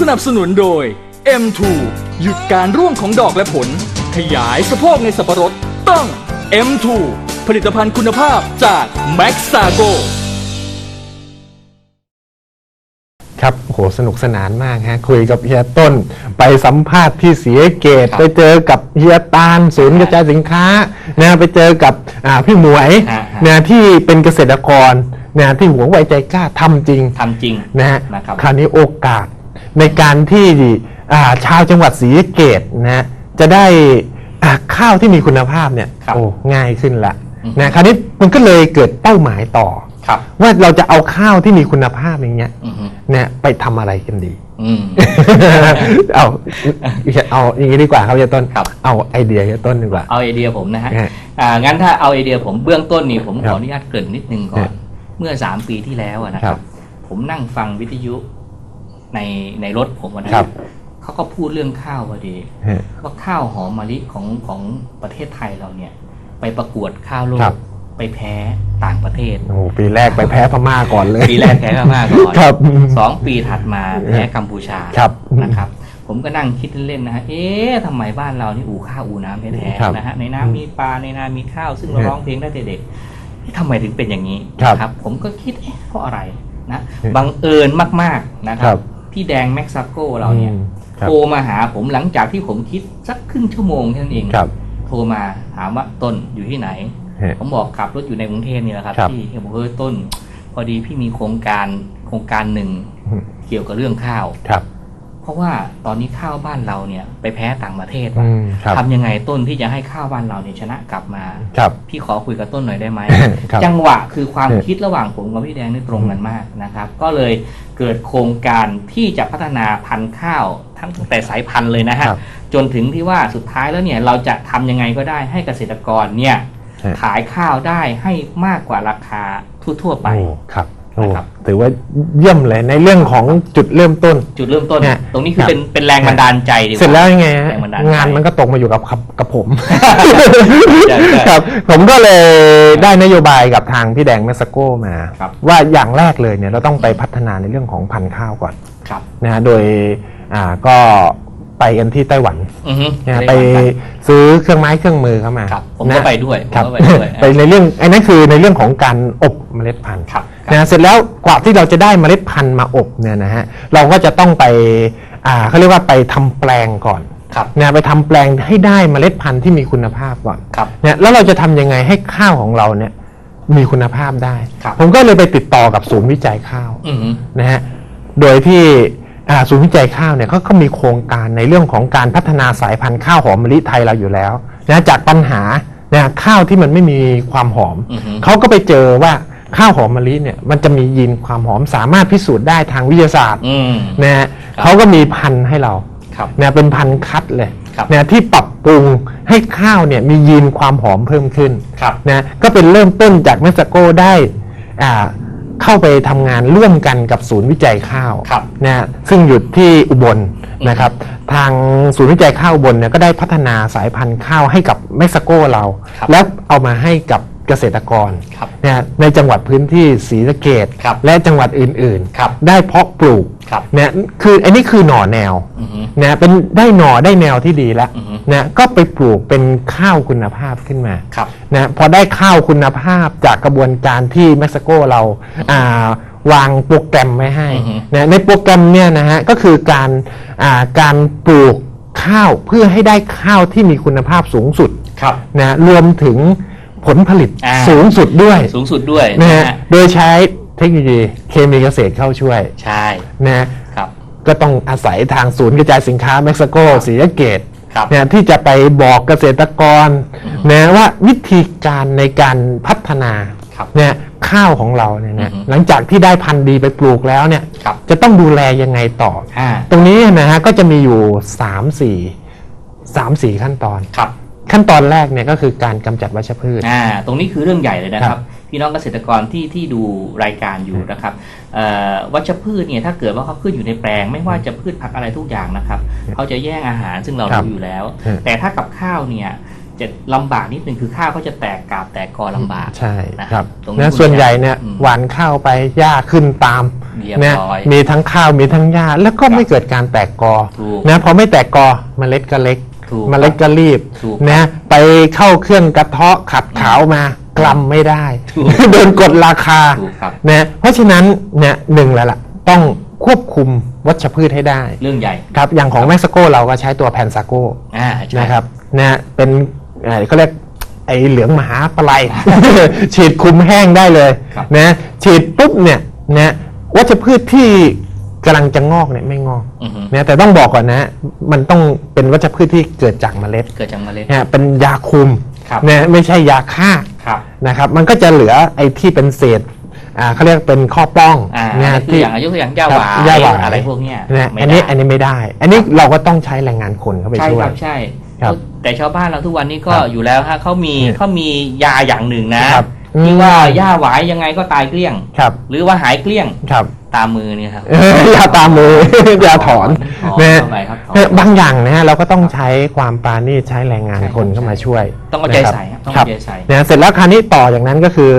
สนับสนุนโดย M2 หยุดการร่วงของดอกและผล ขยายสะโพกในสับปะรดต้อง M2 ผลิตภัณฑ์คุณภาพจาก Max Sago ครับโหสนุกสนานมากฮะ คุยกับเฮียต้น ไปสัมภาษณ์ที่เสียเกตครับไปเจอกับเฮียตาลศูนย์กระจายสินค้านะไปเจอกับอ่าพี่หมวยฮะฮะนะที่เป็นเกษตรกรนะที่หวงไว้ใจกล้าทำจริงทำจริงนะฮะนะครับ คราวนี้โอกาส ในการที่อ่าชาวจังหวัดศรีสะเกตนะฮะจะได้อ่าข้าวที่มีคุณภาพเนี่ยครับโอ้ง่ายขึ้นละอือฮึนะคราวนี้มันก็เลยเกิดเป้าหมายต่อครับว่าเราจะเอาข้าวที่มีคุณภาพอย่างเงี้ยอือฮึเนี่ยไปทำอะไรกันดีอืมเอาเอาอย่างนี้ดีกว่าครับเฮียต้นครับเอาไอเดียเฮียต้นดีกว่า เอาไอเดียผมนะฮะฮะอ่างั้นถ้าเอาไอเดียผมเบื้องต้นนี่ผมคขรับออนุญาตเกริ่นนิดนึงก่อฮะนเมื่อสามปีที่แล้วอะนะคครัรับบผมนั่งฟังวิทยุ ในในรถผมอะนะครับเขาก็พูดเรื่องข้าวพอดีฮะ ว่าข้าวหอมมะลิของของประเทศไทยเราเนี่ย ไปประกวดข้าวโลครักบ ไปแพ้ต่างประเทศ โอ้โหปีแรกไปแพ้พม่าก่อนเลยปีแรกแพ้พม่าก่อน ครับ สองปีถัดมาแพ้กัมพูชาครับนะครับ ผมก็นั่งคิดเล่นๆนะฮะเอ๊ะทำไมบ้านเรานี่อู่ข้าวอู่น้ำแท้ครับๆนะฮะในน้ำมีปลาในนามีข้าวซึ่งเราครับร้องเพลงได้แต่เด็กเอ๊ะทำไมถึงเป็นอย่างนี้ครับนะผมก็คิดเอ๊ะเพราะอะไรนะครับบังเอิญมากๆนะคครัรับบ พี่แดงแม็กซาโกเราเนี่ยอืมครับโทรมาหาผมหลังจากที่ผมคิดสักครึ่งชั่วโมงแค่นั้นเองครับโทรมาถามว่าต้นอยู่ที่ไหนฮะผมบอกขับรถอยู่ในกรุงเทพนี่แหละครับครับที่เขาบอกเฮ้ยต้น พอดีพี่มีโครงการโครงการหนึ่งอืมเกี่ยวกับเรื่องข้าวครับเพ ราะว่าตอนนี้ข้าวบ้านเราเนี่ยไปแพ้ต่างประเทศอืว่ะมครับ ทำยังไงต้นที่จะให้ข้าวบ้านเราเนี่ยชนะกลับมา ครับ พี่ขอคุยกับต้นหน่อยได้ไหม ครับจังหวะคือความครับคิดระหว่างผมกับพี่แดงนี่ตรงกันมากนะครับ ก็เลยเกิดโครงการที่จะพัฒนาพันธุ์ข้าวทั้งแต่สายพันธุ์เลยนะฮะ ครับจนถึงที่ว่าสุดท้ายแล้วเนี่ยเราจะทำยังไงก็ได้ให้เกษตรกรเนี่ยฮะ ขายข้าวได้ให้มากกว่าราคาทั่วๆไป โอ้ครับโอ้ นะครับถือว่าเยี่ยมเลยในเรื่องของจุดเริ่มต้น จุดเริ่มต้นเนี่ยตรงนี้คือครับ เป็นเป็นแรงบันดาลใจดีกว่า เสร็จแล้วยังไงฮะแรงบันดาลใจงานมันก็ตกมาอยู่กับกับกับผมใช่ใช่ครับผมก็เลยได้นโยบายกับทางพี่แดงเม็กซิโกมา ครับ ว่าอย่างแรกเลยเนี่ยเราต้องไปพัฒนาในเรื่องของพันธุ์ข้าวก่อน ครับ นะฮะโดยอ่าก็ ไปกันที่ไต้หวันอือฮึนะฮะด้ไปฟังกันซื้อเครื่องไม้เครื่องมือเข้ามาครับ ผมนะก็ไปด้วยผมครับก็ไปด้วย ไปในเรื่องไอ้นั่นคือในเรื่องของการอบเมล็ดพันธุ์ครับครับนะเสร็จแล้วกว่าที่เราจะได้เมล็ดพันธุ์มาอบเนี่ยนะฮะเราก็จะต้องไปอ่าเขาเรียกว่าไปทำแปลงก่อนครับ นะไปทำแปลงให้ได้เมล็ดพันธุ์ที่มีคุณภาพก่อนครับ เนี่ยแล้วเราจะทำยังไงให้ข้าวของเราเนี่ยมีคุณภาพได้ ครับ ผมก็เลยไปติดต่อกับศูนย์วิจัยข้าว อือฮึ นะฮะ โดยที่อ่า ศูนย์วิจัยข้าวเนี่ยเขาก็มีโครงการในเรื่องของการพัฒนาสายพันธุ์ข้าวหอมมะลิไทยเราอยู่แล้วนะจากปัญหานะข้าวที่มันไม่มีความหอมอือฮึเขาก็ไปเจอว่าข้าวหอมมะลิเนี่ยมันจะมียีนความหอมสามารถพิสูจน์ได้ทางวิทยาศาสตร์อืมนะฮะครับเขาก็มีพันธุ์ให้เราครับนะเป็นพันธุ์คัดเลยครับนะที่ปรับปรุงให้ข้าวเนี่ยมียีนความหอมเพิ่มขึ้นครับนะก็เป็นเริ่มต้นจากเม็กซิโกได้อ่า เข้าไปทำงานร่วมกันกับศูนย์วิจัยข้าวครับนะซึ่งอยู่ที่อุบลนะครับ ทางศูนย์วิจัยข้าวอุบลเนี่ยก็ได้พัฒนาสายพันธุ์ข้าวให้กับเม็กซิโกเรา ครับ แล้วเอามาให้กับ เกษตรกรครับนะในจังหวัดพื้นที่ศรีสะเกดครับและจังหวัดอื่นครับๆ ได้เพาะปลูกครับนะคืออันนี้คือหน่อแนวอือฮึนะเป็นได้หน่อได้แนวที่ดีแล้วอือฮึ นะก็ไปปลูกเป็นข้าวคุณภาพขึ้นมา ครับ นะพอได้ข้าวคุณภาพจากกระบวนการที่เม็กซิโกเราอ่าวางโปรแกรมไว้ให้อือฮึนะในโปรแกรมเนี่ยนะฮะก็คือการอ่าการปลูกข้าวเพื่อให้ได้ข้าวที่มีคุณภาพสูงสุดครับนะรวมถึง ผลผลิตอ่า สูงสุดด้วยสูงสุดด้วยนะนะฮะฮะโดยใช้เทคโนโลยีเคมีเกษตรเข้าช่วยใช่นะฮะครับก็ต้องอาศัยทางศูนย์กระจายสินค้าเม็กซิโกศรีสะเกด ครับนะที่จะไปบอกเกษตรกรนะว่าวิธีการในการพัฒนาครับเนี่ยข้าวของเราเนี่ยนะอือฮึ หลังจากที่ได้พันธุ์ดีไปปลูกแล้วเนี่ยครับจะต้องดูแลยังไงต่อ อ่าตรงนี้นะฮะก็จะมีอยู่ 3 4 3 4 ขั้นตอน ครับ ขั้นตอนแรกเนี่ยก็คือการกำจัดวัชพืช อ่าตรงนี้คือเรื่องใหญ่เลยนะคครัรับบ พี่น้องเกษตรกรที่ที่ดูรายการอยู่นะครับเอ่อวัชพืชเนี่ยถ้าเกิดว่าเขาขึ้นอยู่ในแปลง ไม่ว่าจะพืชผักอะไรทุกอย่างนะครับเขาจะแย่งอาหารซึ่งเราครับรู้อยู่แล้ว อืม แต่ถ้ากับข้าวเนี่ยจะลำบากนิดนึงคือข้าวเขาจะแตกกาบแตกกอลำบาก ใช่นะครับตรงนี้นะคุณส่วนใหญ่เนี่ยอืม หวานข้าวไปหญ้าขึ้นตามดเรียบนะร้อย มีทั้งข้าวมีทั้งหญ้าแล้วก็ไม่เกิดการแตกกอถูก นะพอไม่แตกกอเมล็ดก็เล็ก ถูกเมล็ดก็รีบถูกนะไปเข้าเครื่องกระเทาะขัดขาวมากลัมไม่ได้ ถูกโดนกดราคาถูกครับ นะเพราะฉะนั้นเนี่ยหนึ่งแล้วล่ะ ต้องควบคุมวัชพืชให้ได้เรื่องใหญ่ครับอย่างของเม็กซิโกเราก็ใช้ตัวแพนซาโกอ่าใช่ นะครับนะเป็นเอ่อเขาเรียกไอเหลืองมหาปลาย ฉีดคุมแห้งได้เลยครับ นะฉีดปุ๊บเนี่ยนะวัชพืชที่ กำลังจะงอกเนี่ยไม่งอกอือฮึนะแต่ต้องบอกก่อนนะมันต้องเป็นวัชพืชที่เกิดจากเมล็ดเกิดจากเมล็ดนะเป็นยาคุมครับ นะไม่ใช่ยาฆ่าครับ นะครับ มันก็จะเหลือไอ้ที่เป็นเศษอ่าเขาเรียกเป็นข้อป้องอ่านะคืออย่างอายุตัวอย่างย่าคหรับวายย่าหวาย อะไรพวกเนี้ยนะไม่อันนี้ได้อันนี้ไม่ได้ อันนี้เราก็ต้องใช้แรงงานคนเข้าไปใช่ช่วคย รับใช่ ครับแต่ชาวบ้านเราทุกวันนี้ก็ครับอยู่แล้วฮะเขามีเนี่ยเขามียาอย่างหนึ่งนะ ครับ อืมที่ว่าย่าหวายยังไงก็ตายเกลี้ยง ครับ หรือว่าหายเกลี้ยงครับ ตามมือเนี่ยครับเอ้ยยาตามมือ ยาถอนถอนนะเข้าไปครับถอนเอ้ยบางอย่างนะเราก็ต้องใช้ความปราณีตใช้แรงงานใช่คนเข้ามาช่วยต้องเอาใจนะครับใส่ครับต้องครัเอาบใจใส่นะเสร็จแล้วคราวนี้ต่อจากนั้นก็คือ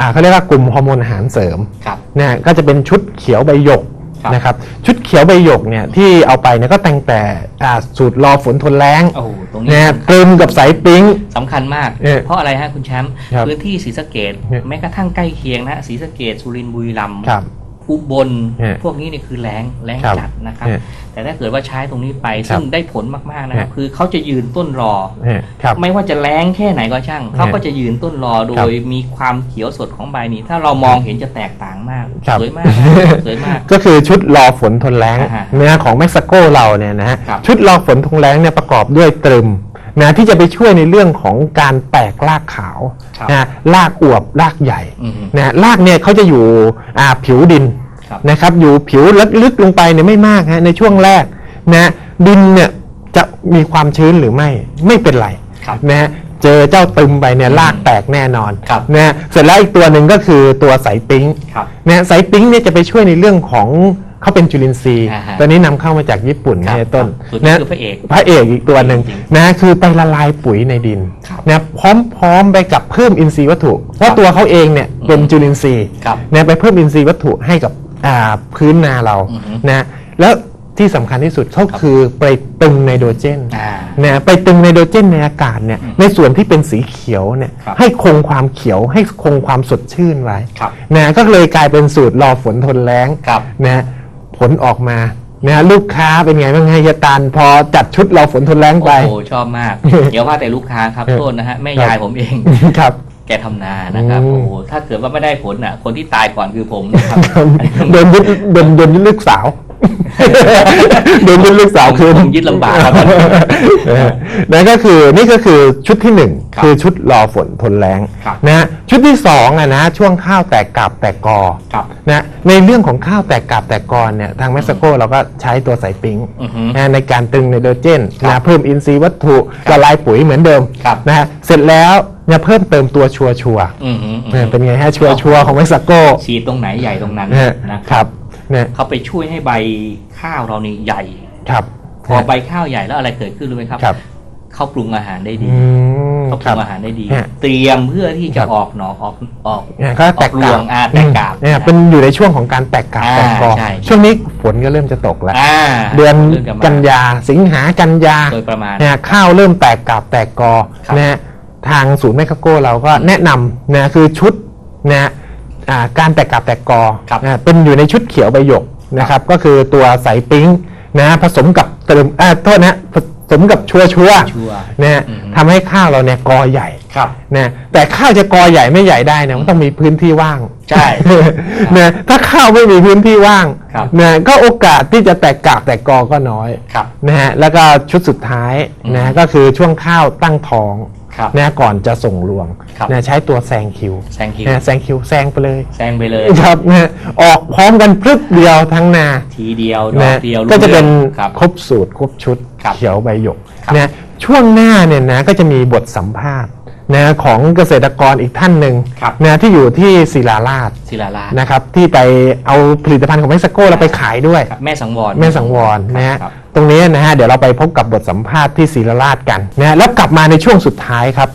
อ่าเขาเรียกว่ากลุ่มฮอร์โมนอาหารเสริม ครับ นะก็จะเป็นชุดเขียวใบหยกครับ นะครับชุดเขียวใบหยกเนี่ยที่เอาไปเนี่ยก็แต่งแต่อ่าสูตรรอฝนทนแรงโอ้โหตรงนี้นะกลืนกับสายปิ๊งสำคัญมากเออเพราะอะไรฮะคุณแชมป์ครับพื้นที่ศรีสะเกดเนี่ยแม้กระทั่งใกล้เคียงนะฮะศรีสะเกดสุรินทร์บุรีรัมย์ครับ อุบลเนี่ยพวกนี้นี่คือแรงแรงครับจัดนะครับเนี่ยแต่ถ้าเกิดว่าใช้ตรงนี้ไปครับซึ่งได้ผลมากๆนะครับเนี่ยคือเขาจะยืนต้นรอเนี่ยครับไม่ว่าจะแรงแค่ไหนก็ช่างเขาก็จะยืนต้นรอโดครับยมีความเขียวสดของใบนี้ ถ้าเรามองเห็นจะแตกต่างมากครับสวยมากครับสวยมาก ก็คือชุดรอฝนทนแรงอ่าฮะเนื้อของเม็กซิโกเราเนี่ยนะฮะครับชุดรอฝนทนแรงเนี่ยประกอบด้วยตรึม นะที่จะไปช่วยในเรื่องของการแตกรากขาวครับนะรากอวบรากใหญ่อือฮึนะรากเนี่ยเขาจะอยู่อ่าผิวดินครับ นะครับอยู่ผิวลึกๆลงไปเนี่ยไม่มากฮะในช่วงแรกนะดินเนี่ยจะมีความชื้นหรือไม่ไม่เป็นไร ครับ นะฮะเจอเจ้าตึมไปเนี่ยรากแตกแน่นอนครับ นะฮะเสร็จแล้วอีกตัวหนึ่งก็คือตัวสายปิ๊งครับ นะสายปิ๊งเนี่ยจะไปช่วยในเรื่องของ เขาเป็นจุลินทรีย์ อ่าฮะตัวนี้นำเข้ามาจากญี่ปุ่นครับในต้นส่วนนี้คือพระเอกพระเอกอีกตัวหนึ่งจริงนะคือไปละลายปุ๋ยในดินครับนะพร้อมๆไปกับเพิ่มอินทรีย์วัตถุ เพราะตัวเขาเองเนี่ยเป็นจุลินทรีย์ครับนะไปเพิ่มอินทรีย์วัตถุให้กับอ่าพื้นนาเราอือฮึนะแล้วที่สำคัญที่สุดเขาคือไปตึงไนโตรเจน อ่า นะไปตึงไนโตรเจนในอากาศเนี่ยในส่วนที่เป็นสีเขียวเนี่ยครับ ให้คงความเขียวให้คงความสดชื่นไว้ครับ นะก็เลยกลายเป็นสูตรรอฝนทนแรงครับ นะผ ลออกมานะลูกค้าเป็นไงบ้างไงยตาลพอจัดชุดรอฝนทนแรงไป โอ้โหชอบมากเดี๋ยวว่าแต่ลูกค้าครับครับโทษนะฮะแม่ครับยายผมเอง ครับ แกทำนานะครับอืมโอ้โหถ้าเกิดว่าไม่ได้ผลอะ คนที่ตายก่อนคือผมนะครับโดนยึดโดนโดนยึดลูกสาว โดนยึดลูกสาวคืนผมยึดลำบากครับเออนั่นก็คือนี่ก็คือชุดที่หนึ่งครับคือชุดรอฝนทนแรงครับนะฮะชุดที่สองอะนะช่วงข้าวแตกกาบแตกกอครับนะในเรื่องของข้าวแตกกาบแตกกอเนี่ยทางเม็กซิโกเราก็ใช้ตัวสายปิงอือฮึนะในการตึงไนโตรเจนครับนะเพิ่มอินทรีย์วัตถุครับละลายปุ๋ยเหมือนเดิมครับนะฮะเสร็จแล้วเนี่ยเพิ่มเติมตัวชัวชัวร์อืมอืมอืมเนี่ยเป็นไงฮะชัวชัวร์ของเม็กซิโกฉีดตรงไหนใหญ่ตรงนั้นนะฮะนะคครับรับ เนี่ยเขาไปช่วยให้ใบข้าวเรานี่ใหญ่ ครับพอใบข้าวใหญ่แล้วอะไรเกิดขึ้นรู้ไหมครับครับเขาปรุงอาหารได้ดีอืมเขาปครัรุบงอาหารได้ดีฮะเตรียมเพื่อที่คจะรับออกหนอกออกออกเนี่ยก็แตกออกรกาวบงอ่าแตกกาบเนี่ยเป็นอยู่ในช่วงของการแตกกาบอ่าแตกกอใช่ช่วงนี้ฝนก็เริ่มจะตกแล้วอ่าเดือนริ่มจะมกันยาสิงหากันยาโดยประมาณเนี่ยข้าวเริ่มแตกกาบแตกกอครับนะฮะทางศูนย์แมคคาโกเราก็แนะนำนะคือชุดนะอ่า การแตกกาบแตกกอครับนะเป็นอยู่ในชุดเขียวใบหยกนะครับ ก็คือตัวสายปิ้งนะผสมกับเติมอ่าโทษนะผสมกับชัวชัวชัวร์นะฮะอืมทำให้ข้าวเราเนี่ยกอใหญ่ครับนะแต่ข้าวจะกอใหญ่ไม่ใหญ่ได้เนี่ยมันต้องมีพื้นที่ว่างใช่นะถ้าข้าวไม่มีพื้นที่ว่างครับนะก็โอกาสที่จะแตกกาบแตกกอก็น้อยครับนะฮะแล้วก็ชุดสุดท้ายอืมนะก็คือช่วงข้าวตั้งท้อง ครับนะก่อนจะส่งรวงครับ นะใช้ตัวแซงคิวแซงคิวนะแซงคิวแซงไปเลยแซงไปเลย ครับนะออกพร้อมกันพรึบเดียวทั้งนา ทีเดียวดอนะกเดียวรู้ก็จะเป็นรื่องครับครบสูตรครบชุดครับเขียวใบหยกครับ นะช่วงหน้าเนี่ยนะก็จะมีบทสัมภาษณ์ นะของเกษตรกรอีกท่านหนึ่งครับ นะที่อยู่ที่ศิลาราชศิลาลานะครับ ที่ไปเอาผลิตภัณฑ์ของเม็กซิโกเราไปขายด้วย ครับแม่สังวร แม่สังวรนะฮะครับ ตรงนี้นะฮะเดี๋ยวเราไปพบกับบทสัมภาษณ์ที่ศิลาราชกันนะฮะแล้วกลับมาในช่วงสุดท้ายครับ